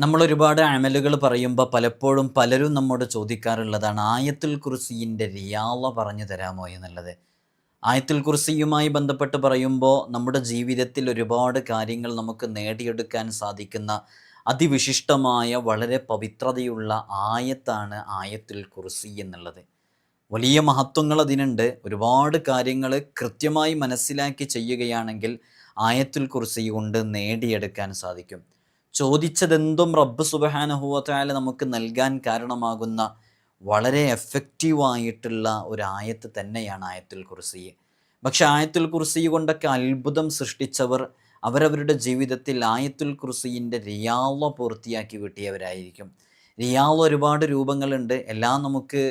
നമ്മൾ ഒരുപാട് അമലുകൾ പറയുമ്പോൾ പലപ്പോഴും പലരും നമ്മോട് ചോദിക്കാറുള്ളതാണ് ആയത്തുൽ കുർസിയിന്റെ റിയാള പറഞ്ഞു തരാമോ എന്നുള്ളത്? ആയത്തുൽ കുർസിയുമായി ബന്ധപ്പെട്ട് പറയുമ്പോൾ നമ്മുടെ ജീവിതത്തിൽ ഒരുപാട് കാര്യങ്ങൾ നമുക്ക് നേടിയെടുക്കാൻ സാധിക്കുന്ന അതിവിശിഷ്ടമായ വളരെ പവിത്രതയുള്ള ആയത്താണ് ആയത്തുൽ കുർസി എന്നുള്ളത്. വലിയ മഹത്വങ്ങൾ അതിനുണ്ട്. ഒരുപാട് കാര്യങ്ങൾ കൃത്യമായി മനസ്സിലാക്കി ചെയ്യുകയാണെങ്കിൽ ആയത്തുൽ കുർസി കൊണ്ട് നേടിയെടുക്കാൻ സാധിക്കും. ചോദിച്ചതെന്തും റബ്ബ് സുബഹാനുഹൂവത്തായാലും നമുക്ക് നൽകാൻ കാരണമാകുന്ന വളരെ എഫക്റ്റീവായിട്ടുള്ള ഒരു ആയത്ത് തന്നെയാണ് ആയത്തുൽ കുർസി. പക്ഷെ ആയത്തുൽ കുർസി കൊണ്ടൊക്കെ അത്ഭുതം സൃഷ്ടിച്ചവർ അവരവരുടെ ജീവിതത്തിൽ ആയത്തുൽ കുർസിന്റെ റിയാള പൂർത്തിയാക്കി കിട്ടിയവരായിരിക്കും. റിയാള ഒരുപാട് രൂപങ്ങളുണ്ട്. എല്ലാം നമുക്ക്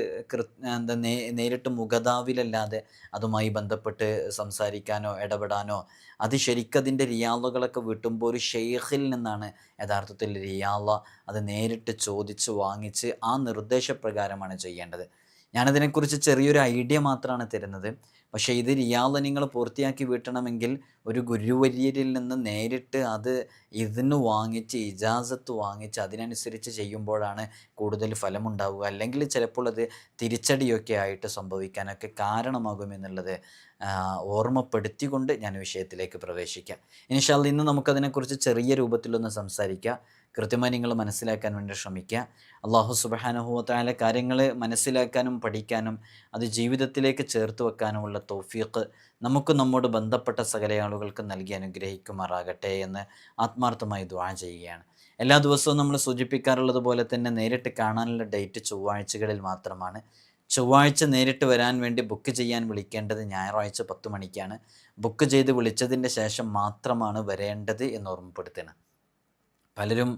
എന്താ നേരിട്ട് മുഖതാവിലല്ലാതെ അതുമായി ബന്ധപ്പെട്ട് സംസാരിക്കാനോ ഇടപെടാനോ അത് ശരിക്കതിന്റെ റിയാവുകളൊക്കെ വിട്ടുമ്പോൾ ഒരു ഷെയ്ഖിൽ നിന്നാണ് യഥാർത്ഥത്തിൽ റിയാവ അത് നേരിട്ട് ചോദിച്ച് വാങ്ങിച്ച് ആ നിർദ്ദേശപ്രകാരമാണ് ചെയ്യേണ്ടത്. ഞാനതിനെക്കുറിച്ച് ചെറിയൊരു ഐഡിയ മാത്രമാണ് തരുന്നത്. പക്ഷേ ഇത് റിയാദ് നിങ്ങൾ പൂർത്തിയാക്കി വീട്ടണമെങ്കിൽ ഒരു ഗുരുവര്യരിൽ നിന്ന് നേരിട്ട് അത് ഇതിന് വാങ്ങിച്ച് ഇജാസത്ത് വാങ്ങിച്ച് അതിനനുസരിച്ച് ചെയ്യുമ്പോഴാണ് കൂടുതൽ ഫലമുണ്ടാവുക. അല്ലെങ്കിൽ ചിലപ്പോൾ അത് തിരിച്ചടിയൊക്കെ ആയിട്ട് സംഭവിക്കാനൊക്കെ കാരണമാകുമെന്നുള്ളത് ഓർമ്മപ്പെടുത്തിക്കൊണ്ട് ഞാൻ വിഷയത്തിലേക്ക് പ്രവേശിക്കാം. ഇനിഷാൽ ഇന്ന് നമുക്കതിനെക്കുറിച്ച് ചെറിയ രൂപത്തിലൊന്ന് സംസാരിക്കാം. കൃത്യമായി നിങ്ങൾ മനസ്സിലാക്കാൻ വേണ്ടി ശ്രമിക്കുക. അള്ളാഹു സുബഹാനുഭവത്തായ കാര്യങ്ങൾ മനസ്സിലാക്കാനും പഠിക്കാനും അത് ജീവിതത്തിലേക്ക് ചേർത്ത് വെക്കാനുമുള്ള തോഫീക്ക് നമുക്ക് നമ്മോട് ബന്ധപ്പെട്ട സകല ആളുകൾക്ക് നൽകി അനുഗ്രഹിക്കുമാറാകട്ടെ എന്ന് ആത്മാർത്ഥമായി ദ്വാ ചെയ്യുകയാണ്. എല്ലാ ദിവസവും നമ്മൾ സൂചിപ്പിക്കാറുള്ളത് പോലെ തന്നെ നേരിട്ട് കാണാനുള്ള ഡേറ്റ് ചൊവ്വാഴ്ചകളിൽ മാത്രമാണ്. ചൊവ്വാഴ്ച നേരിട്ട് വരാൻ വേണ്ടി ബുക്ക് ചെയ്യാൻ വിളിക്കേണ്ടത് ഞായറാഴ്ച പത്ത് മണിക്കാണ്. ബുക്ക് ചെയ്ത് വിളിച്ചതിന്റെ ശേഷം മാത്രമാണ് വരേണ്ടത് എന്ന് ഓർമ്മപ്പെടുത്തണം പലരും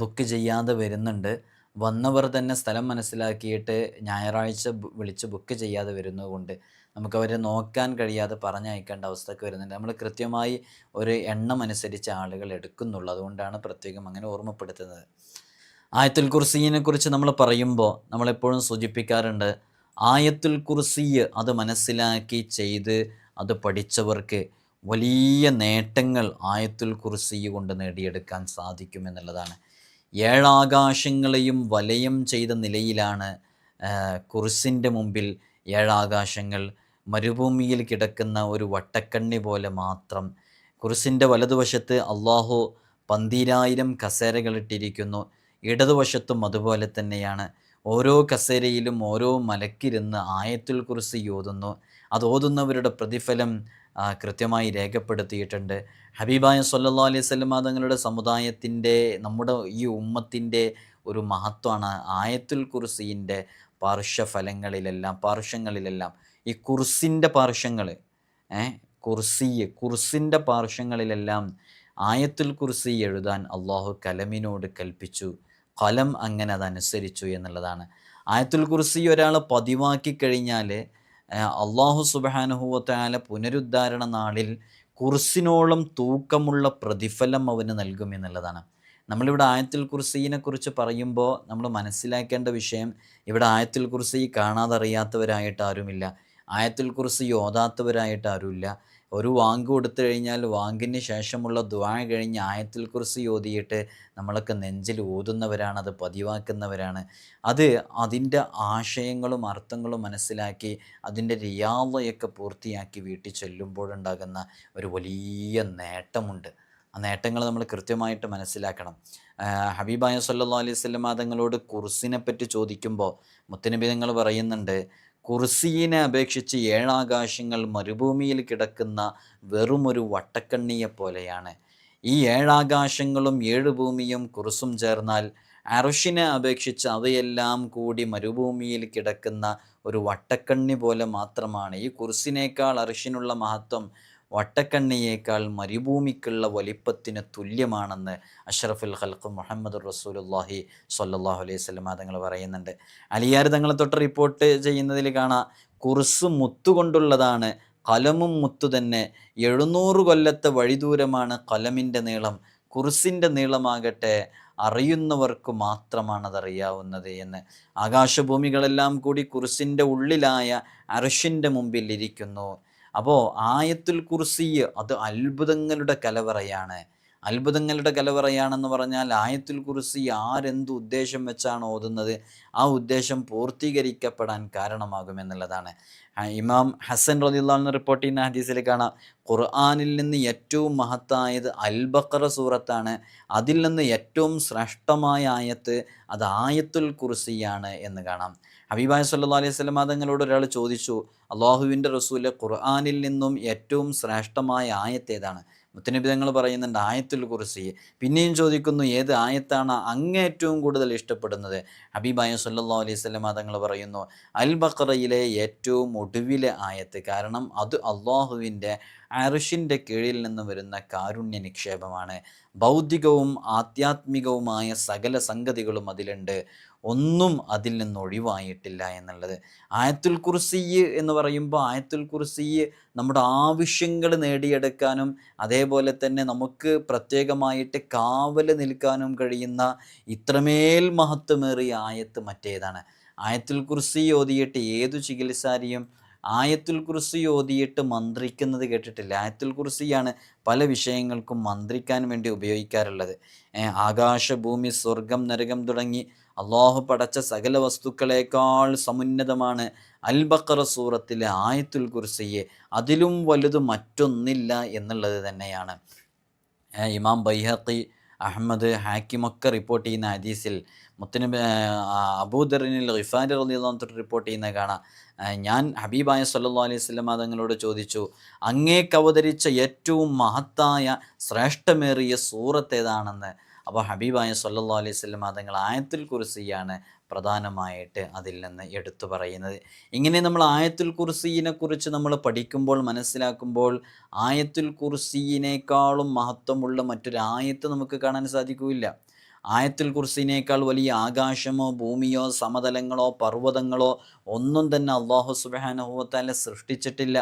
ബുക്ക് ചെയ്യാതെ വരുന്നുണ്ട്. വന്നവർ തന്നെ സ്ഥലം മനസ്സിലാക്കിയിട്ട് ഞായറാഴ്ച വിളിച്ച് ബുക്ക് ചെയ്യാതെ വരുന്നതുകൊണ്ട് നമുക്ക് അവരെ നോക്കാൻ കഴിയാതെ പറഞ്ഞയക്കേണ്ട അവസ്ഥക്ക് വരുന്നുണ്ട്. നമ്മൾ കൃത്യമായി ഒരു എണ്ണം അനുസരിച്ച് ആളുകൾ എടുക്കുന്നുള്ളൂ. അതുകൊണ്ടാണ് പ്രത്യേകം അങ്ങനെ ഓർമ്മപ്പെടുത്തുന്നത്. ആയത്തുൽ കുർസീനെ കുറിച്ച് നമ്മൾ പറയുമ്പോൾ നമ്മളെപ്പോഴും സൂചിപ്പിക്കാറുണ്ട് ആയത്തുൽ കുർസി അത് മനസ്സിലാക്കി ചെയ്ത് അത് പഠിച്ചവർക്ക് വലിയ നേട്ടങ്ങൾ ആയത്തുൽ കുർസി കൊണ്ട് നേടിയെടുക്കാൻ സാധിക്കുമെന്നുള്ളതാണ് ഏഴാകാശങ്ങളെയും വലയം ചെയ്ത നിലയിലാണ് കുർസിന്റെ മുമ്പിൽ ഏഴാകാശങ്ങൾ മരുഭൂമിയിൽ കിടക്കുന്ന ഒരു വട്ടക്കണ്ണി പോലെ മാത്രം. കുർസിന്റെ വലതുവശത്ത് അള്ളാഹു പന്തിരായിരം കസേരകളിട്ടിരിക്കുന്നു ഇടതുവശത്തും അതുപോലെ തന്നെയാണ്. ഓരോ കസേരയിലും ഓരോ മലക്കിരുന്ന് ആയത്തുൽ കുറിച്ച് ഓതുന്നു. അത് ഓതുന്നവരുടെ പ്രതിഫലം കൃത്യമായി രേഖപ്പെടുത്തിയിട്ടുണ്ട്. ഹബീബായ സല്ലാ അലൈഹി സ്വലമ തങ്ങളുടെ സമുദായത്തിന്റെ നമ്മുടെ ഈ ഉമ്മത്തിന്റെ ഒരു മഹത്വമാണ്. ആയത്തുൽ കുർസീന്റെ പാർശ്വഫലങ്ങളിലെല്ലാം പാർശ്വങ്ങളിലെല്ലാം. ഈ കുർസിന്റെ പാർശ്വങ്ങൾ ഏ കുർസി കുർസിന്റെ പാർശ്വങ്ങളിലെല്ലാം ആയത്തുൽ കുർസി എഴുതാൻ അള്ളാഹു കലമിനോട് കൽപ്പിച്ചു. കലം അങ്ങനെ അതനുസരിച്ചു എന്നുള്ളതാണ്. ആയത്തുൽ കുർസി ഒരാൾ പതിവാക്കി കഴിഞ്ഞാൽ അള്ളാഹു സുബാനുഹൂവത്തായ പുനരുദ്ധാരണ നാളിൽ കുർസിനോളം തൂക്കമുള്ള പ്രതിഫലം അവന് നൽകും എന്നുള്ളതാണ്. നമ്മളിവിടെ ആയത്തിൽ കുർസീനെ കുറിച്ച് പറയുമ്പോൾ നമ്മൾ മനസ്സിലാക്കേണ്ട വിഷയം ഇവിടെ ആയത്തിൽ കുർസി കാണാതറിയാത്തവരായിട്ട് ആരുമില്ല. ആയത്തിൽ കുർസി ഓതാത്തവരായിട്ട് ആരുമില്ല. ഒരു വാങ്ക് കൊടുത്തു കഴിഞ്ഞാൽ വാങ്കിന് ശേഷമുള്ള ദ്വാ കഴിഞ്ഞ് ആയത്തിൽ കുറിച്ച് ഓതിയിട്ട് നമ്മളൊക്കെ നെഞ്ചിൽ ഓതുന്നവരാണ് അത് പതിവാക്കുന്നവരാണ്. അത് അതിന്റെ ആശയങ്ങളും അർത്ഥങ്ങളും മനസ്സിലാക്കി അതിന്റെ റിയാവയൊക്കെ പൂർത്തിയാക്കി വീട്ടിൽ ചെല്ലുമ്പോഴുണ്ടാകുന്ന ഒരു വലിയ നേട്ടമുണ്ട്. ആ നേട്ടങ്ങൾ നമ്മൾ കൃത്യമായിട്ട് മനസ്സിലാക്കണം. ഹബീബായ സല്ലാ അലൈഹി സ്വലം തങ്ങളോട് കുർസിനെ പറ്റി ചോദിക്കുമ്പോൾ മുത്തനബി തങ്ങൾ പറയുന്നുണ്ട് കുർസീനെ അപേക്ഷിച്ച് ഏഴാകാശങ്ങൾ മരുഭൂമിയിൽ കിടക്കുന്ന വെറുമൊരു വട്ടക്കണ്ണിയെ പോലെയാണ്. ഈ ഏഴാകാശങ്ങളും ഏഴ് ഭൂമിയും കുറുസും ചേർന്നാൽ അറുഷിനെ അപേക്ഷിച്ച് അവയെല്ലാം കൂടി മരുഭൂമിയിൽ കിടക്കുന്ന ഒരു വട്ടക്കണ്ണി പോലെ മാത്രമാണ്. ഈ കുർസിനേക്കാൾ അറുഷിനുള്ള മഹത്വം വട്ടക്കണ്ണിയേക്കാൾ മരുഭൂമിക്കുള്ള വലിപ്പത്തിന് തുല്യമാണെന്ന് അഷ്റഫുൽ ഖൽഖ് മുഹമ്മദ് റസൂലുല്ലാഹി സല്ലാഹു അലൈഹി സ്വലമ തങ്ങൾ പറയുന്നുണ്ട്. അലിയാർ തങ്ങളെ തൊട്ട് റിപ്പോർട്ട് ചെയ്യുന്നതിൽ കാണാം കുറിസ് മുത്തുകൊണ്ടുള്ളതാണ് കലമും മുത്തു തന്നെ എഴുന്നൂറ് കൊല്ലത്തെ വഴിദൂരമാണ് കലമിന്റെ നീളം കുറിസിന്റെ നീളമാകട്ടെ അറിയുന്നവർക്ക് മാത്രമാണ് അതറിയാവുന്നത് എന്ന്. ആകാശഭൂമികളെല്ലാം കൂടി കുറിസിന്റെ ഉള്ളിലായ അർഷിന്റെ മുമ്പിൽ ഇരിക്കുന്നു. അപ്പോൾ ആയത്തുൽ കുർസി അത് അത്ഭുതങ്ങളുടെ കലവറയാണ്. അത്ഭുതങ്ങളുടെ കലവറയാണെന്ന് പറഞ്ഞാൽ ആയത്തുൽ കുറിസി ആരെന്ത് ഉദ്ദേശം വെച്ചാണ് ഓതുന്നത്? ആ ഉദ്ദേശം പൂർത്തീകരിക്കപ്പെടാൻ കാരണമാകും എന്നുള്ളതാണ്. ഇമാം ഹസൻ റദിള്ളാന്ന് റിപ്പോർട്ട് ചെയ്യുന്ന ഹദീസിൽ കാണാം. ഖുർആാനിൽ നിന്ന് ഏറ്റവും മഹത്തായത് അൽബക്കറ സൂറത്താണ്. അതിൽ നിന്ന് ഏറ്റവും ശ്രേഷ്ഠമായ ആയത്ത് അത് ആയത്തുൽ കുർസിയാണ് എന്ന് കാണാം. ഹബീബായ സല്ലാ അലൈഹി സ്വലം തങ്ങളോട് ഒരാൾ ചോദിച്ചു അള്ളാഹുവിന്റെ റസൂൽ ഖുർആാനിൽ നിന്നും ഏറ്റവും ശ്രേഷ്ഠമായ ആയത്തേതാണ് മുത്തനബി തങ്ങൾ പറയുന്നുണ്ട് ആയത്തുൽ കുറിസി പിന്നെയും ചോദിക്കുന്നു ഏത് ആയത്താണ് അങ്ങേറ്റവും കൂടുതൽ ഇഷ്ടപ്പെടുന്നത്? ഹബീബായ സല്ലാ അലൈഹി സ്വലം തങ്ങൾ പറയുന്നു അൽ ബക്രയിലെ ഏറ്റവും ഒടുവിലെ ആയത്ത്. കാരണം അത് അള്ളാഹുവിന്റെ അറിഷിന്റെ കീഴിൽ നിന്ന് വരുന്ന കാരുണ്യ നിക്ഷേപമാണ്. ഭൗതികവും ആധ്യാത്മികവുമായ സകല സംഗതികളും അതിലുണ്ട്. ഒന്നും അതിൽ നിന്ന് ഒഴിവായിട്ടില്ല എന്നുള്ളത്. ആയത്തുൽ കുർസി എന്ന് പറയുമ്പോൾ ആയത്തുൽ കുർസി നമ്മുടെ ആവശ്യങ്ങൾ നേടിയെടുക്കാനും അതേപോലെ തന്നെ നമുക്ക് പ്രത്യേകമായിട്ട് കാവൽ നിൽക്കാനും കഴിയുന്ന ഇത്രമേൽ മഹത്വമേറിയ ആയത്ത് മറ്റേതാണ്. ആയത്തുൽ കുർസി ഓതിയിട്ട് ഏതു ചികിത്സാരിയും ആയത്തുൽ കുർസി ഓതിയിട്ട് മന്ത്രിക്കുന്നത് കേട്ടിട്ടില്ല. ആയത്തുൽ കുർസിയാണ് പല വിഷയങ്ങൾക്കും മന്ത്രിക്കാൻ വേണ്ടി ഉപയോഗിക്കാറുള്ളത്. ആകാശ ഭൂമി സ്വർഗം നരകം തുടങ്ങി അള്ളാഹു പടച്ച സകല വസ്തുക്കളേക്കാൾ സമുന്നതമാണ് അൽ ബക്കറ സൂറത്തിലെ ആയത്തുൽ കുർസിയെ. അതിലും വലുത് മറ്റൊന്നില്ല എന്നുള്ളത് തന്നെയാണ്. ഇമാം ബൈഹത്തി അഹമ്മദ് ഹാക്കിമൊക്കെ റിപ്പോർട്ട് ചെയ്യുന്ന ഹദീസിൽ മുത്തനബി അബൂദറിനിൽ ഖിഫാരി റലിയുള്ള റിപ്പോർട്ട് ചെയ്യുന്ന കാണാം. ഞാൻ ഹബീബായ സല്ലാ അലൈഹി സ്വലം തങ്ങളോട് ചോദിച്ചു അങ്ങേക്ക് അവതരിച്ച ഏറ്റവും മഹത്തായ ശ്രേഷ്ഠമേറിയ സൂറത്ത് ഏതാണെന്ന്? അപ്പോൾ ഹബീബായ സല്ലാ അലൈഹി സ്വലം തങ്ങൾ ആയത്തുൽ കുറിസിയാണ് പ്രധാനമായിട്ട് അതിൽ നിന്ന് എടുത്തു പറയുന്നത്. ഇങ്ങനെ നമ്മൾ ആയത്തുൽ കുർസീനെ കുറിച്ച് നമ്മൾ പഠിക്കുമ്പോൾ മനസ്സിലാക്കുമ്പോൾ ആയത്തുൽ കുർസീനേക്കാളും മഹത്വമുള്ള മറ്റൊരു ആയത്ത് നമുക്ക് കാണാൻ സാധിക്കില്ല. ആയത്തുൽ കുർസിനേക്കാൾ വലിയ ആകാശമോ ഭൂമിയോ സമതലങ്ങളോ പർവതങ്ങളോ ഒന്നും തന്നെ അള്ളാഹു സുബാനുഭവത്താലെ സൃഷ്ടിച്ചിട്ടില്ല.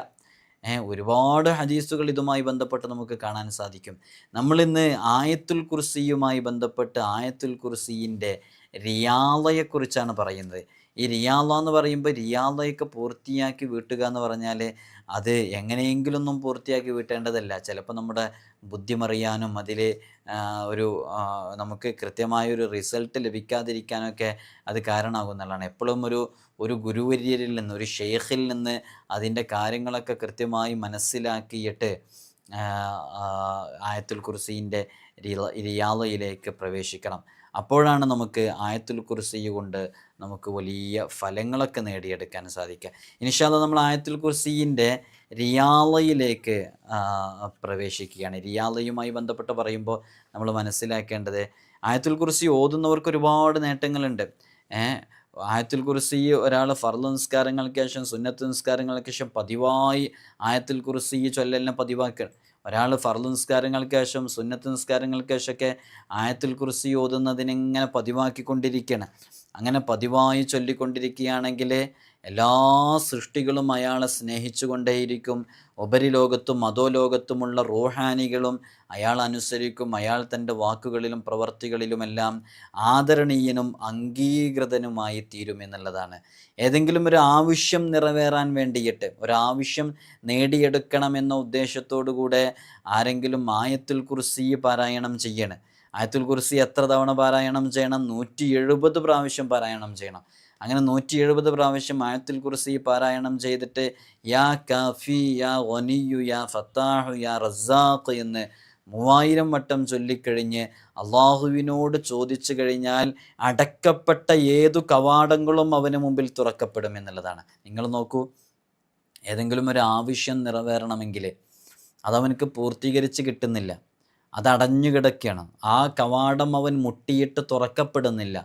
ഒരുപാട് ഹദീസുകൾ ഇതുമായി ബന്ധപ്പെട്ട് നമുക്ക് കാണാൻ സാധിക്കും. നമ്മളിന്ന് ആയത്തുൽ കുർസിയുമായി ബന്ധപ്പെട്ട് ആയത്തുൽ കുർസിന്റെ റിയാളയെക്കുറിച്ചാണ് പറയുന്നത്. ഈ റിയാല എന്ന് പറയുമ്പോൾ റിയാളയൊക്കെ പൂർത്തിയാക്കി വീട്ടുക എന്ന് പറഞ്ഞാൽ അത് എങ്ങനെയെങ്കിലൊന്നും പൂർത്തിയാക്കി വീട്ടേണ്ടതല്ല. ചിലപ്പോൾ നമ്മുടെ ബുദ്ധിമറിയാനും അതിൽ ഒരു നമുക്ക് കൃത്യമായൊരു റിസൾട്ട് ലഭിക്കാതിരിക്കാനൊക്കെ അത് കാരണമാകുന്നതാണ്. എപ്പോഴും ഒരു ഒരു ഗുരുവര്യരിൽ നിന്ന് ഒരു ഷെയ്ഖിൽ നിന്ന് അതിന്റെ കാര്യങ്ങളൊക്കെ കൃത്യമായി മനസ്സിലാക്കിയിട്ട് ആയത്തുൽ കുർസീന്റെ റിയാളയിലേക്ക് പ്രവേശിക്കണം. അപ്പോഴാണ് നമുക്ക് ആയത്തുൽ കുർസി കൊണ്ട് നമുക്ക് വലിയ ഫലങ്ങളൊക്കെ നേടിയെടുക്കാൻ സാധിക്കുക. ഇനിഷാല്ല നമ്മൾ ആയത്തുൽ കുർസീന്റെ റിയാലയിലേക്ക് പ്രവേശിക്കുകയാണ്. റിയാലയുമായി ബന്ധപ്പെട്ട് പറയുമ്പോൾ നമ്മൾ മനസ്സിലാക്കേണ്ടത് ആയത്തുൽ കുർസി ഓതുന്നവർക്ക് ഒരുപാട് നേട്ടങ്ങളുണ്ട്. ആയത്തുൽ കുർസി ഒരാൾ ഫർദ് നിസ്കാരങ്ങൾക്ക് ശേഷം സുന്നത്ത് നിസ്കാരങ്ങൾക്ക് ശേഷം പതിവായി ആയത്തുൽ കുർസി ചൊല്ലലിനെ പതിവാക്കണം ഒരാൾ ഫർദ് നിസ്കാരങ്ങൾക്ക് ശേഷം സുന്നത്ത് നിസ്കാരങ്ങൾക്ക് ശേഷമൊക്കെ ആയത്തിൽ കുറിച്ച് ഓതുന്നതിനിങ്ങനെ പതിവാക്കിക്കൊണ്ടിരിക്കുകയാണ്. അങ്ങനെ പതിവായി ചൊല്ലിക്കൊണ്ടിരിക്കുകയാണെങ്കിൽ എല്ലാ സൃഷ്ടികളും അയാളെ സ്നേഹിച്ചുകൊണ്ടേയിരിക്കും. ഉപരിലോകത്തും അധോലോകത്തുമുള്ള റോഹാനികളും അയാൾ അനുസരിക്കും. അയാൾ തന്റെ വാക്കുകളിലും പ്രവർത്തികളിലുമെല്ലാം ആദരണീയനും അംഗീകൃതനുമായി തീരും എന്നുള്ളതാണ്. ഏതെങ്കിലും ഒരു ആവശ്യം നിറവേറാൻ വേണ്ടിയിട്ട് ഒരാവശ്യം നേടിയെടുക്കണമെന്ന ഉദ്ദേശത്തോടു കൂടെ ആരെങ്കിലും ആയത്തുൽ കുർസി പാരായണം ചെയ്യണം. ആയത്തുൽ കുർസി എത്ര തവണ പാരായണം ചെയ്യണം? നൂറ്റി എഴുപത് പ്രാവശ്യം പാരായണം ചെയ്യണം. അങ്ങനെ നൂറ്റി എഴുപത് പ്രാവശ്യം ആയത്തുൽ കുറിസി പാരായണം ചെയ്തിട്ട് യാ കാഫി യാ ഒനിയു യാ ഫത്താഹു യാ റസാഖ് എന്ന് മൂവായിരം വട്ടം ചൊല്ലിക്കഴിഞ്ഞ് അള്ളാഹുവിനോട് ചോദിച്ചു കഴിഞ്ഞാൽ അടക്കപ്പെട്ട ഏതു കവാടങ്ങളും അവന് മുമ്പിൽ തുറക്കപ്പെടും എന്നുള്ളതാണ്. നിങ്ങൾ നോക്കൂ ഏതെങ്കിലും ഒരു ആവശ്യം നിറവേറണമെങ്കിൽ അതവനക്ക് പൂർത്തീകരിച്ച് കിട്ടുന്നില്ല. അതടഞ്ഞു കിടക്കുകയാണ്. ആ കവാടം അവൻ മുട്ടിയിട്ട് തുറക്കപ്പെടുന്നില്ല.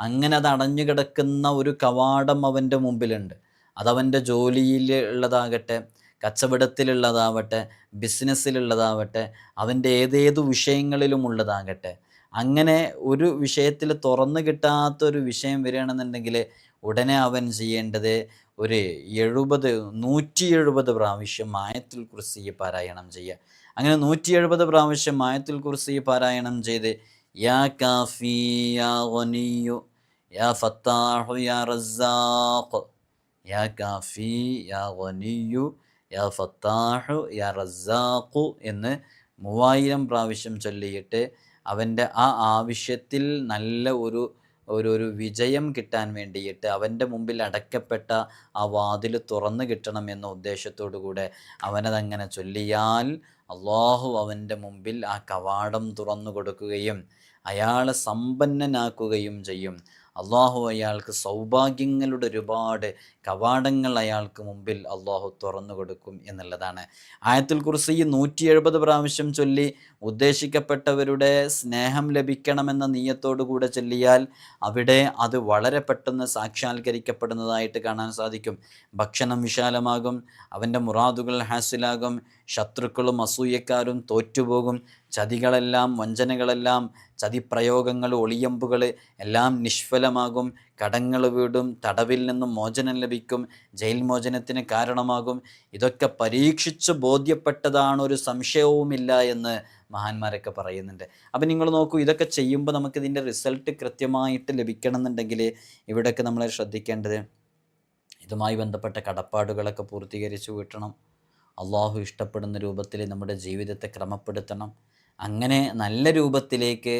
അങ്ങനെ അത് അടഞ്ഞു കിടക്കുന്ന ഒരു കവാടം അവന്റെ മുമ്പിലുണ്ട്. അതവന്റെ ജോലിയിൽ ഉള്ളതാകട്ടെ കച്ചവടത്തിലുള്ളതാവട്ടെ ബിസിനസ്സിലുള്ളതാവട്ടെ അവന്റെ ഏതേതു വിഷയങ്ങളിലും ഉള്ളതാകട്ടെ അങ്ങനെ ഒരു വിഷയത്തിൽ തുറന്നു കിട്ടാത്തൊരു വിഷയം വരികയാണെന്നുണ്ടെങ്കിൽ ഉടനെ അവൻ ചെയ്യേണ്ടത് ഒരു എഴുപത് നൂറ്റി എഴുപത് പ്രാവശ്യം മായത്തിൽ കുർസി പാരായണം ചെയ്യുക. അങ്ങനെ നൂറ്റി എഴുപത് പ്രാവശ്യം മായത്തിൽ കുർസി പാരായണം ചെയ്ത് യാ കാഫി യാ യാ ഫത്താഹു യാ റസാഖ് യാ കാഫി യാ غني യാ ഫത്താഹു യാ റസാഖു എന്ന് മൂവായിരം പ്രാവശ്യം ചൊല്ലിയിട്ട് അവന്റെ ആ ആവശ്യത്തിൽ നല്ല ഒരു ഒരു ഒരു വിജയം കിട്ടാൻ വേണ്ടിയിട്ട് അവന്റെ മുമ്പിൽ അടയ്ക്കപ്പെട്ട ആ വാതിൽ തുറന്നു കിട്ടണം എന്ന ഉദ്ദേശത്തോടു കൂടെ അവനതങ്ങനെ ചൊല്ലിയാൽ അള്ളാഹു അവന്റെ മുമ്പിൽ ആ കവാടം തുറന്നു കൊടുക്കുകയും അയാളെ സമ്പന്നനാക്കുകയും ചെയ്യും. അള്ളാഹു അയാൾക്ക് സൗഭാഗ്യങ്ങളുടെ ഒരുപാട് കവാടങ്ങൾ അയാൾക്ക് മുമ്പിൽ അള്ളാഹു തുറന്നു കൊടുക്കും എന്നുള്ളതാണ്. ആയത്തുൽ കുർസി നൂറ്റി എഴുപത് പ്രാവശ്യം ചൊല്ലി ഉദ്ദേശിക്കപ്പെട്ടവരുടെ സ്നേഹം ലഭിക്കണമെന്ന നീയത്തോടു കൂടെ ചെല്ലിയാൽ അവിടെ അത് വളരെ പെട്ടെന്ന് സാക്ഷാത്കരിക്കപ്പെടുന്നതായിട്ട് കാണാൻ സാധിക്കും. ഭക്ഷണം വിശാലമാകും അവന്റെ മുറാദുകൾ ഹാസിലാകും ശത്രുക്കളും അസൂയക്കാരും തോറ്റുപോകും ചതികളെല്ലാം വഞ്ചനകളെല്ലാം ചതിപ്രയോഗങ്ങൾ ഒളിയമ്പുകൾ എല്ലാം നിഷ്ഫലമാകും കടങ്ങൾ വീടും തടവിൽ നിന്നും മോചനം ലഭിക്കും ജയിൽ മോചനത്തിന് കാരണമാകും. ഇതൊക്കെ പരീക്ഷിച്ച് ബോധ്യപ്പെട്ടതാണ് ഒരു സംശയവുമില്ല എന്ന് മഹാന്മാരൊക്കെ പറയുന്നുണ്ട്. അപ്പം നിങ്ങൾ നോക്കൂ ഇതൊക്കെ ചെയ്യുമ്പോൾ നമുക്ക് നമുക്കിതിന്റെ റിസൾട്ട് കൃത്യമായിട്ട് ലഭിക്കണമെന്നുണ്ടെങ്കിൽ ഇവിടെയൊക്കെ നമ്മൾ ശ്രദ്ധിക്കേണ്ടത് ഇതുമായി ബന്ധപ്പെട്ട കടപ്പാടുകളൊക്കെ പൂർത്തീകരിച്ച് വീട്ടണം. അള്ളാഹു ഇഷ്ടപ്പെടുന്ന രൂപത്തിൽ നമ്മുടെ ജീവിതത്തെ ക്രമപ്പെടുത്തണം. അങ്ങനെ നല്ല രൂപത്തിലേക്ക്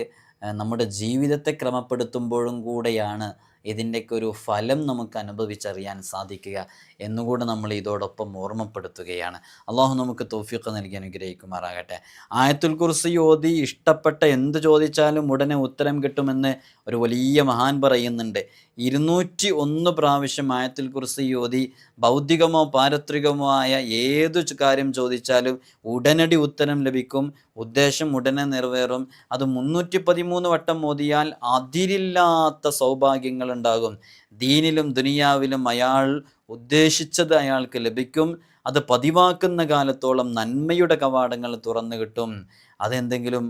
നമ്മുടെ ജീവിതത്തെ ക്രമപ്പെടുത്തുമ്പോഴും കൂടെയാണ് ഇതിന്റെയൊക്കെ ഒരു ഫലം നമുക്ക് അനുഭവിച്ചറിയാൻ സാധിക്കുക എന്നുകൂടെ നമ്മൾ ഇതോടൊപ്പം ഓർമ്മപ്പെടുത്തുകയാണ്. അള്ളാഹു നമുക്ക് തോഫിക്ക് നൽകി അനുഗ്രഹിക്കുമാറാകട്ടെ. ആയത്തുൽ കുർസി ഓതി ഇഷ്ടപ്പെട്ട എന്ത് ചോദിച്ചാലും ഉടനെ ഉത്തരം കിട്ടുമെന്ന് ഒരു വലിയ മഹാൻ പറയുന്നുണ്ട്. ഇരുന്നൂറ്റി ഒന്ന് പ്രാവശ്യം ആയത്തിൽ കുറിച്ച് യോതി ഭൗതികമോ പാരത്രികമോ ആയ ഏതു കാര്യം ചോദിച്ചാലും ഉടനടി ഉത്തരം ലഭിക്കും. ഉദ്ദേശം ഉടനെ നിറവേറും. അത് മുന്നൂറ്റി പതിമൂന്ന് വട്ടം മോദിയാൽ അതിരില്ലാത്ത സൗഭാഗ്യങ്ങൾ ഉണ്ടാകും. ദീനിലും ദുനിയാവിലും അയാൾ ഉദ്ദേശിച്ചത് അയാൾക്ക് ലഭിക്കും. അത് പതിവാക്കുന്ന കാലത്തോളം നന്മയുടെ കവാടങ്ങൾ തുറന്നു കിട്ടും. അതെന്തെങ്കിലും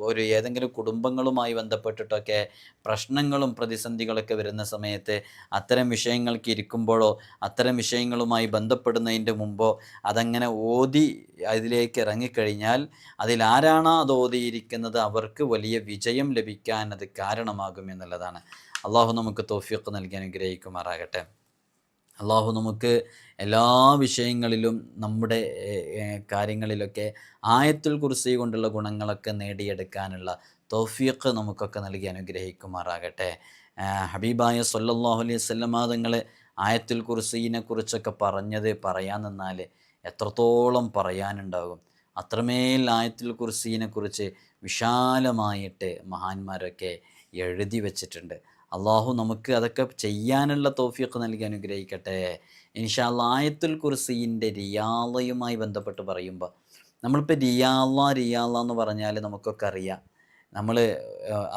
ഒരു ഏതെങ്കിലും കുടുംബങ്ങളുമായി ബന്ധപ്പെട്ടിട്ടൊക്കെ പ്രശ്നങ്ങളും പ്രതിസന്ധികളൊക്കെ വരുന്ന സമയത്ത് അത്തരം വിഷയങ്ങൾക്ക് ഇരിക്കുമ്പോഴോ അത്തരം വിഷയങ്ങളുമായി ബന്ധപ്പെടുന്നതിന്റെ മുമ്പോ അതങ്ങനെ ഓതി അതിലേക്ക് ഇറങ്ങിക്കഴിഞ്ഞാൽ അതിലാരാണോ അത് ഓതിയിരിക്കുന്നത് അവർക്ക് വലിയ വിജയം ലഭിക്കാൻ അത് കാരണമാകും എന്നുള്ളതാണ്. അള്ളാഹു നമുക്ക് തോഫിയൊക്കെ നൽകി അനുഗ്രഹിക്കുമാറാകട്ടെ അള്ളാഹു നമുക്ക് എല്ലാ വിഷയങ്ങളിലും നമ്മുടെ കാര്യങ്ങളിലൊക്കെ ആയത്തുൽ കുറിച്ച് കൊണ്ടുള്ള ഗുണങ്ങളൊക്കെ നേടിയെടുക്കാനുള്ള തൗഫീഖ് നമുക്കൊക്കെ നൽകി അനുഗ്രഹിക്കുമാറാകട്ടെ ഹബീബായ സല്ലല്ലാഹു അലൈഹി വസല്ലമ ആയത്തിൽ കുർസീനെ കുറിച്ചൊക്കെ പറഞ്ഞത് പറയാൻ നിന്നാൽ എത്രത്തോളം പറയാനുണ്ടാകും. അത്രമേൽ ആയത്തുൽ കുറിസീനെ കുറിച്ച് വിശാലമായിട്ട് മഹാന്മാരൊക്കെ എഴുതി വച്ചിട്ടുണ്ട്. അള്ളാഹു നമുക്ക് അതൊക്കെ ചെയ്യാനുള്ള തോഫിയൊക്കെ നൽകി അനുഗ്രഹിക്കട്ടെ. ഇൻഷാല്ല ആയത്തുൽ കുർസീന്റെ റിയാലയുമായി ബന്ധപ്പെട്ട് പറയുമ്പോൾ നമ്മളിപ്പോൾ റിയാള റിയാള എന്ന് പറഞ്ഞാൽ നമുക്കൊക്കെ അറിയാം. നമ്മൾ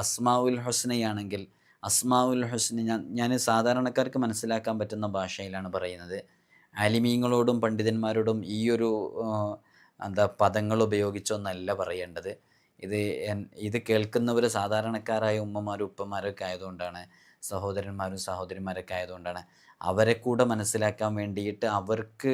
അസ്മാവുൽ ഹുസ്നയാണെങ്കിൽ അസ്മാവുൽ ഹുസ്ന ഞാൻ ഞാൻ സാധാരണക്കാർക്ക് മനസ്സിലാക്കാൻ പറ്റുന്ന ഭാഷയിലാണ് പറയുന്നത്. ആലിമീങ്ങളോടും പണ്ഡിതന്മാരോടും ഈ ഒരു എന്താ പദങ്ങൾ ഉപയോഗിച്ചൊന്നല്ല പറയേണ്ടത്. ഇത് ഇത് കേൾക്കുന്നവർ സാധാരണക്കാരായ ഉമ്മമാരും ഉപ്പമാരൊക്കെ ആയതുകൊണ്ടാണ് സഹോദരന്മാരും സഹോദരിമാരൊക്കെ ആയതുകൊണ്ടാണ്. അവരെ കൂടെ മനസ്സിലാക്കാൻ വേണ്ടിയിട്ട് അവർക്ക്